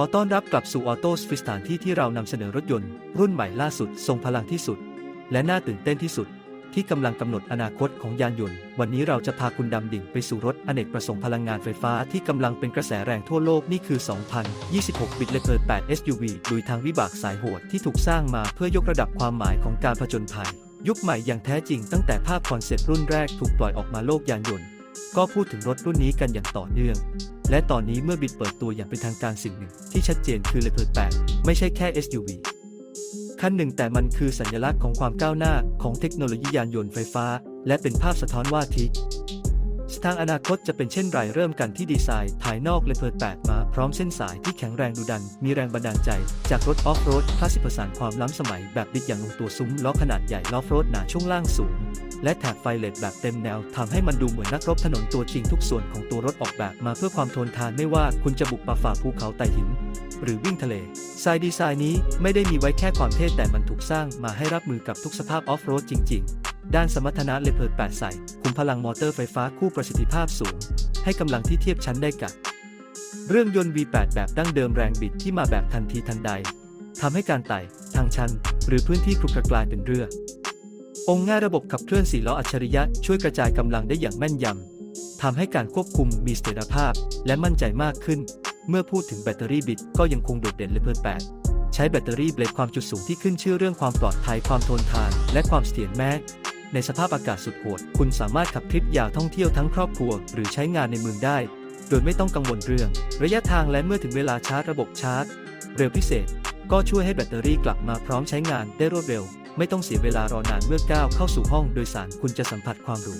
อต้อนรับกลับสู่ออโต้สฟิสถานที่ที่เรานำเสนอรถยนต์ รุ่นใหม่ล่าสุดทรงพลังที่สุด และน่าตื่นเต้นที่สุด ที่กำลังกำหนดอนาคตของยานยนต์ วันนี้เราจะพาคุณดำดิ่งไปสู่รถอเนกประสงค์พลังงานไฟฟ้าที่กำลังเป็นกระแสแรงทั่วโลกนี่คือ 2026บิตเลเ r 8 SUV ลุยทางวิบากสายโหดที่ถูกสร้างมาเพื่อยกระดับความหมายของการผจญภัย ยุคใหม่อย่างแท้จริงตั้งแต่ภาพคอนเซ็ปต์รุ่นแรกถูกปล่อยออกมาโลกยานยนต์ ก็พูดถึงรถรุ่นนี้กันอย่างต่อเนื่อง และตอนนี้เมื่อบิดเปิดตัวอย่างเป็นทางการสิ่งหนึ่ง ที่ชัดเจนคือเลเ r 8ไม่ใช่แค่ SUV คันหนึ่งแต่มันคือสัญลักษณ์ของความก้าวหน้าของเทคโนโลยียานยนต์ไฟฟ้า และเป็นภาพสะท้อนว่าทิศทางอนาคตจะเป็นเช่นไรเริ่มกันที่ดีไซน์ภายนอกเลเ r 8มาพร้อมเส้นสายที่แข็งแรงดุดัน มีแรงบันดาลใจ จากรถออฟโรดคลาสสิกผสานความล้ำสมัยแบบบิดอย่างลงตัวซุ้มล้อขนาดใหญ่ล้อโรดหนาช่วงล่างสูง และแถบไฟเลดแบบเต็มแนวทำให้มันดูเหมือนนักรบถนนตัวจริงทุกส่วนของตัวรถออกแบบมาเพื่อความทนทานไม่ว่าคุณจะบุกป่าฝ่าภูเขาไต่หิน หรือวิ่งทะเลทรายดีไซน์นี้ไม่ได้มีไว้แค่ความเท่แต่มันถูกสร้างมาให้รับมือกับทุกสภาพออฟโรดจริง ๆ ด้านสมรรถนะเลเ r 8ใส่คุมพลังมอเตอร์ไฟฟ้าคู่ประสิทธิภาพสูง ให้กำลังที่เทียบชั้นได้กับเรื่องยนต์ V8 แบบดั้งเดิมแรงบิดที่มาแบบทันทีทันใดทำให้การไต่ ทางชัน หรือพื้นที่ครุขระกลายเป็นเรือ องค์ง่ายระบบขับเคลื่อนสี่ล้ออัจฉริยะช่วยกระจายกำลังได้อย่างแม่นยำทำให้การควบคุมมีเสถียรภาพและมั่นใจมากขึ้น เมื่อพูดถึงแบตเตอรี่บิดก็ยังคงโดดเด่นเลเ r 8ใช้แบตเตอรี่เบลดความจุสูงที่ขึ้นชื่อเรื่องความปลอดภัยความทนทาน และความเสถียรแม้ในสภาพอากาศสุดโหด คุณสามารถขับทริปยาวท่องเที่ยวทั้งครอบครัว หรือใช้งานในเมืองได้ โดยไม่ต้องกังวลเรื่อง ระยะทางและเมื่อถึงเวลาชาร์จระบบชาร์จ เร็วพิเศษ ก็ช่วยให้แบตเตอรี่กลับมาพร้อมใช้งานได้รวดเร็ว ไม่ต้องเสียเวลารอนานเมื่อก้าวเข้าสู่ห้องโดยสารคุณจะสัมผัสความหรู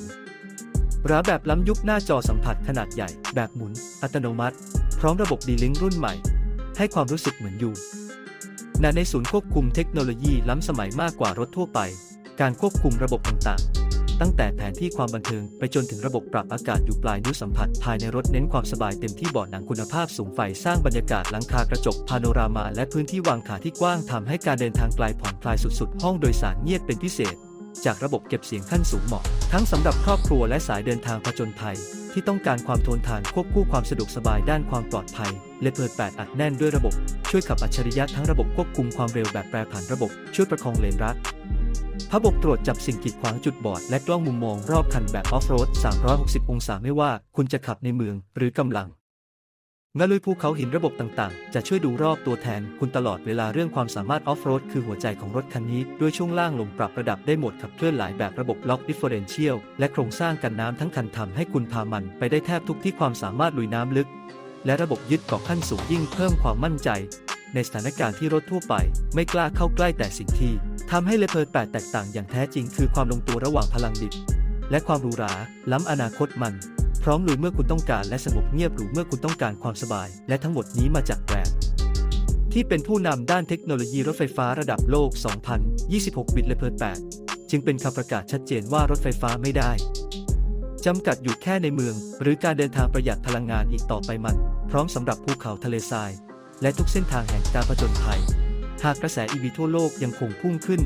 หราแบบล้ำยุคหน้าจอสัมผัสขนาดใหญ่ แบบหมุน อัตโนมัติ พร้อมระบบดีลิงรุ่นใหม่ ให้ความรู้สึกเหมือนอยู่ณในศูนย์ควบคุมเทคโนโลยีล้ำสมัยมากกว่ารถทั่วไป การควบคุมระบบต่างๆ ตั้งแต่แผนที่ความบันเทิงไปจนถึงระบบปรับอากาศอยู่ปลายนิ้วสัมผัส ภายในรถเน้นความสบายเต็มที่เบาะหนังคุณภาพสูงไฟสร้างบรรยากาศหลังคากระจกพาโนรามา และพื้นที่วางขาที่กว้างทำให้การเดินทางไกลผ่อนคลายสุดๆ ห้องโดยสารเงียบเป็นพิเศษ จากระบบเก็บเสียงขั้นสูงเหมาะ ทั้งสำหรับครอบครัวและสายเดินทางผจญภัย ที่ต้องการความทนทานควบคู่ความสะดวกสบายด้านความปลอดภัยเลเ r 8อัดแน่นด้วยระบบ ช่วยขับอัจฉริยะทั้งระบบควบคุมความเร็วแบบแปรผันระบบช่วยประคองเลนรัด ระบบตรวจจับสิ่งกีดขวางจุดบอด และกล้องมุมมองรอบคันแบบออฟโรด 360 องศาไม่ว่าคุณจะขับในเมืองหรือกำลังงาลุยภูเขาหินระบบต่างๆ จะช่วยดูรอบตัวแทนคุณตลอดเวลาเรื่องความสามารถออฟโรดคือหัวใจของรถคันนี้ ด้วยช่วงล่างลมปรับระดับได้หมดขับเคลื่อนหลายแบบระบบล็อกดิฟเฟอเรนเชียลและโครงสร้างกันน้ำทั้งคันทำให้คุณพามันไปได้แทบทุกที่ความสามารถลุยน้ำลึก และระบบยึดเกาะขั้นสูงยิ่งเพิ่มความมั่นใจ ในสถานการณ์ที่รถทั่วไป ไม่กล้าเข้าใกล้แต่สิ่งที่ ทำให้เลเ r 8แตกต่างอย่างแท้จริง คือความลงตัวระหว่างพลังดิบ และความหรูหรา ล้ำอนาคตมัน พร้อมลุยเมื่อคุณต้องการและสงบเงียบหรูเมื่อคุณต้องการความสบาย และทั้งหมดนี้มาจากแบรนด์ที่เป็นผู้นำด้านเทคโนโลยีรถไฟฟ้าระดับโลก 2026 บิตเลเ r 8จึงเป็นคำประกาศชัดเจนว่ารถไฟฟ้าไม่ได้จำกัดอยู่แค่ในเมือง หรือการเดินทางประหยัดพลังงานอีกต่อไปมัน พร้อมสำหรับภูเขาทะเลทราย และทุกเส้นทางแห่งการผจญภัย หากกระแส EV ทั่วโลกยังคงพุ่งขึ้น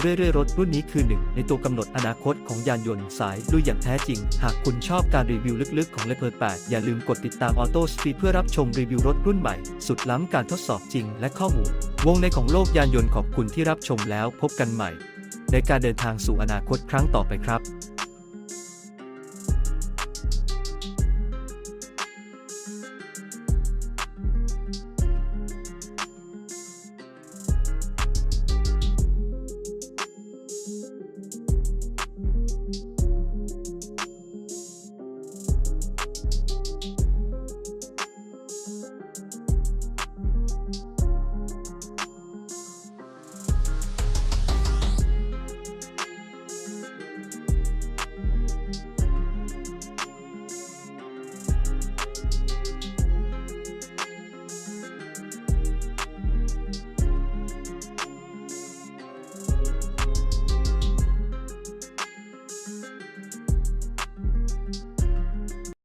เรื่อยๆ รถรุ่นนี้คือหนึ่งในตัวกำหนดอนาคตของยานยนต์สายลุยอย่างแท้จริง หากคุณชอบการรีวิวลึกๆ ของเลเ r 8อย่าลืมกดติดตามออโต้สปีดเพื่อรับชมรีวิวรถรุ่นใหม่ สุดล้ำการทดสอบจริงและข้อมูล วงในของโลกยานยนต์ขอบคุณที่รับชมแล้วพบกันใหม่ ในการเดินทางสู่อนาคตครั้งต่อไปครับ